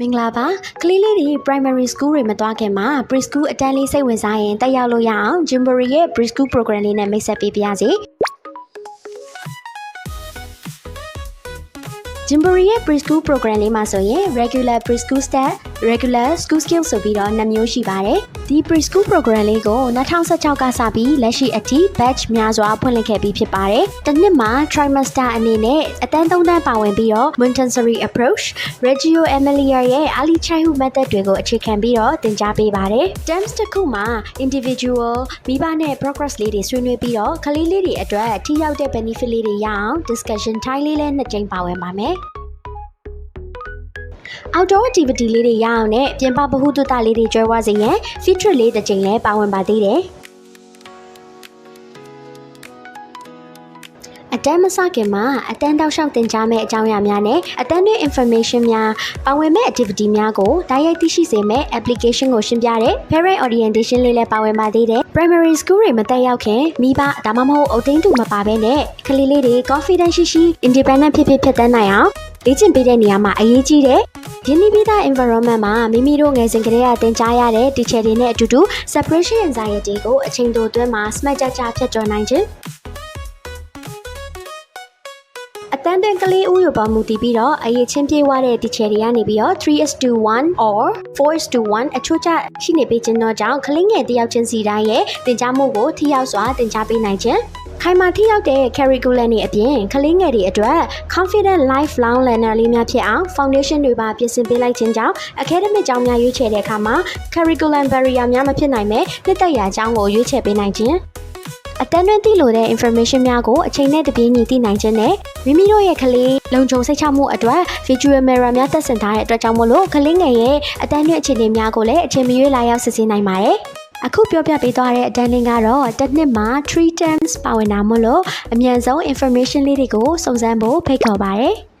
မင်္ဂလာပါကလေးလေးတွေ primary school တွေမသွားခင်မှာ preschool အတန်းလေးစိတ်ဝင်စားရင်တက်ရောက်လို့ရအောင် Jimbury ရဲ့ preschool program လေးနဲ့မိတ်ဆက်ပေးပါရစေ Jimbury ရဲ့ preschool program လေးမှာဆိုရင် regular preschool step regular school skills ဆိုပြီးတော့နှစ်မျိုးရှိပါတယ်ဒီ preschool program လေးကို2016ကစပြီးလက်ရှိအထိ batch များစွာဖွင့်လှစ်ခဲ့ပြီးဖြစ်ပါတယ်တစ်နှစ်မှာ trimester အနေနဲ့အတန်းသုံးတန်းပါဝင်ပြီးတော့ Montessori approach Reggio Emilia ရဲ့ early childhood method တွေကိုအခြေခံပြီးတော့သင်ကြားပေးပါတယ်။ terms တစ်ခုမှာ individual မိဘနဲ့ progress လေးတွေဆွေးနွေးပြီးတော့ကလေးလေးတွေအတွက်ထိရောက်တဲ့ benefit လေးတွေရအောင် discussion time လေးလည်းနှစ်ကြိမ်ပါဝင်ပါမယ်။ outdoor activity လေးတွေရအောင်နဲ့ပြင်ပဗဟုသုတလေးတွေကျွဲဝစေရန် field trip လေးတစ်ကြိမ်လည်းပါဝင်ပါသေးတယ်။အတန်းမစခင်မှာအတန်းတောက်လျှောက်တင်ကြားမဲ့အကြောင်းအရာများနဲ့အတန်းတွင်း information များပါဝင်မဲ့ activity များကိုတိုက်ရိုက်သိရှိစေမဲ့ application ကိုရှင်းပြတဲ့ parent orientation လေးလည်းပါဝင်ပါသေးတယ် primary school တွေမတက်ရောက်ခင်မိဘဒါမှမဟုတ်အုပ်သိန်းသူမပါဘဲနဲ့ကလေးလေးတွေ confident ရှိရှိ independent ဖြစ်ဖြစ်ဖြစ်တတ်နိုင်အောင်လေ့ကျင့်ပေးတဲ့နေရာမှာအရေးကြီးတယ် ရင်းနှီးပြီးသား environment မှာမိမိတို့ငယ်စဉ်ကတည်းကသင်ကြားရတဲ့ teacher တွေနဲ့အတူတူ separation anxiety ကိုအချိန်တိုအတွင်းမှာ smart ကြကြဖြတ်ကျော်နိုင်ခြင်းအတန်းတွင်ကလေးဦးရပါမူတည်ပြီးတော့အရေးချင်းပြေးွားတဲ့ teacher တွေကနေပြီးတော့3:1 or 4:1အချို့ကျရှိနေပေးခြင်းတော့ကြောင့်ကလေးငယ်တယောက်ချင်းစီတိုင်းရဲ့သင်ကြားမှုကိုထိရောက်စွာသင်ကြားပေးနိုင်ခြင်း ခိုင်မာထိရောက်တဲ့ curriculum တွေအပြင်ကလေးငယ်တွေအတွက် confident lifelong learner လေးများဖြစ်အောင် foundation တွေပါပြင်ဆင်ပေးလိုက်ခြင်းကြောင့် academic ကျောင်းများရွေးချယ်တဲ့အခါမှာ curriculum barrier များမဖြစ်နိုင်ပဲနှစ်သက်ရာကျောင်းကိုရွေးချယ်ပေးနိုင်ခြင်းအတန်းတွင်းသိလိုတဲ့ information များကိုအချိန်နဲ့တပြေးညီသိနိုင်ခြင်းနဲ့မိမိတို့ရဲ့ကလေးလုံခြုံစိတ်ချမှုအတွက် visual mirror များတက်ဆင်ထားတဲ့အတွက်ကြောင့်မို့လို့ကလေးငယ်ရဲ့အတန်းတွင်းအခြေအနေများကိုလည်းအချိန်မရွေးလာရောက်စစ်ဆေးနိုင်ပါတယ်။ အခုပြောပြပေးသွားတဲ့အတန်းလင်းကတော့တစ်နှစ်မှာ3 terms ပါဝင်တာမို့လို့အမြန်ဆုံး information လေးတွေကိုစုံစမ်းဖို့ဖိတ်ခေါ်ပါရစေ။